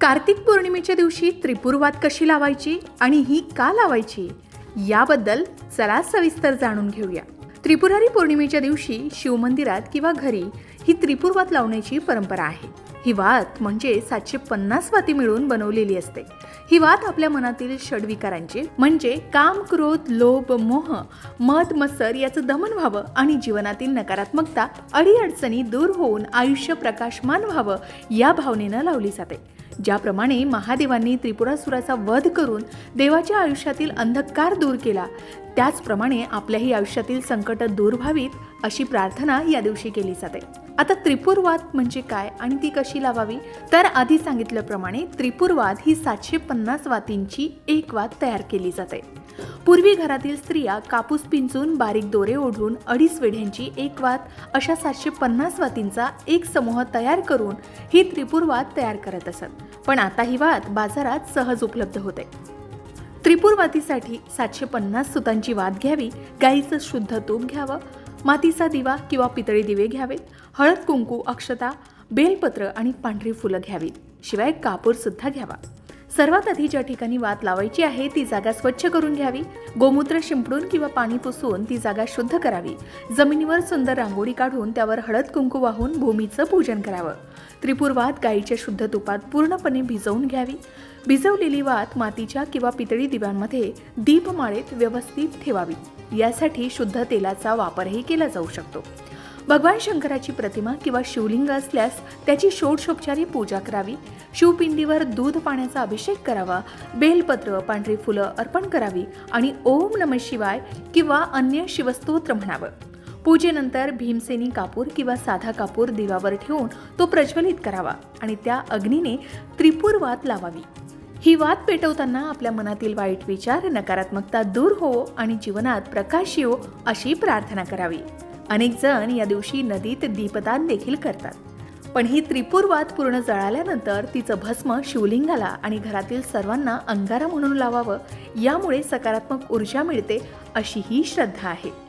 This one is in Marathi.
कार्तिक पौर्णिमेच्या दिवशी त्रिपुरवात कशी लावायची आणि ही का लावायची याबद्दल चला सविस्तर जाणून घेऊया. त्रिपुरारी पौर्णिमेच्या दिवशी शिवमंदिरात किंवा घरी ही त्रिपुरवात लावण्याची परंपरा आहे. ही वात म्हणजे सातशे पन्नास वाती मिळून बनवलेली असते. ही वात आपल्या मनातील षडविकारांचे म्हणजे काम क्रोध लोभ मोह मत मत्सर याचं दमन व्हावं आणि जीवनातील नकारात्मकता अडीअडचणी दूर होऊन आयुष्य प्रकाशमान व्हावं या भावनेनं लावली जाते. ज्याप्रमाणे महादेवांनी त्रिपुरासुराचा वध करून देवाच्या आयुष्यातील अंधकार दूर केला त्याचप्रमाणे आपल्याही आयुष्यातील संकट दूर व्हावीत अशी प्रार्थना या दिवशी केली जाते. आता त्रिपुरवाद म्हणजे काय आणि ती कशी लावावी? तर आधी सांगितल्याप्रमाणे त्रिपुरवाद ही सातशे पन्नास वातींची एक वाद तयार केली जाते. पूर्वी घरातील स्त्रिया कापूस पिंचून बारीक दोरे ओढून अडीच वेढ्यांची एक वात अशा सातशे पन्नास वातींचा एक समूह तयार करून ही त्रिपुरवाद तयार करत असत. पण आता ही वात बाजारात सहज उपलब्ध होते. त्रिपुरवातीसाठी सातशे पन्नास सुतांची वात घ्यावी गाईचं शुद्ध तूप घ्यावं मातीचा दिवा किंवा पितळी दिवे घ्यावेत हळद कुंकू अक्षता बेलपत्र आणि पांढरी फुलं घ्यावीत. शिवाय कापूरसुद्धा घ्यावा. सर्वात आधी ज्या ठिकाणी वात लावायची आहे ती जागा स्वच्छ करून घ्यावी. गोमूत्र शिंपडून किंवा पाणी पुसून ती जागा शुद्ध करावी. जमिनीवर सुंदर रांगोळी काढून त्यावर हळद कुंकू वाहून भूमीचं पूजन करावं. त्रिपुर वात गाईच्या शुद्ध तुपात पूर्णपणे भिजवून घ्यावी. भिजवलेली वात मातीच्या किंवा पितळी दिव्यांमध्ये दीपमाळेत व्यवस्थित ठेवावी. यासाठी शुद्ध तेलाचा वापरही केला जाऊ शकतो. भगवान शंकराची प्रतिमा किंवा शिवलिंग असल्यास त्याची षोडशोपचारी पूजा करावी शिवपिंडीवर दूध पाण्याचा अभिषेक करावा बेलपत्र पांढरी फुलं अर्पण करावी आणि ओम नम शिवाय किंवा अन्य शिवस्तोत्र म्हणावं. पूजेनंतर भीमसेनी कापूर किंवा साधा कापूर दिवावर ठेवून तो प्रज्वलित करावा आणि त्या अग्नीने त्रिपुर वात लावावी. ही वात पेटवताना आपल्या मनातील वाईट विचार नकारात्मकता दूर हो आणि जीवनात प्रकाश येऊ अशी प्रार्थना करावी. अनेक जण या दिवशी नदीत दीपदान देखील करतात. पण ही त्रिपुरवाद पूर्ण जळाल्यानंतर तिचं भस्म शिवलिंगाला आणि घरातील सर्वांना अंगारा म्हणून लावावं यामुळे सकारात्मक ऊर्जा मिळते अशी ही श्रद्धा आहे.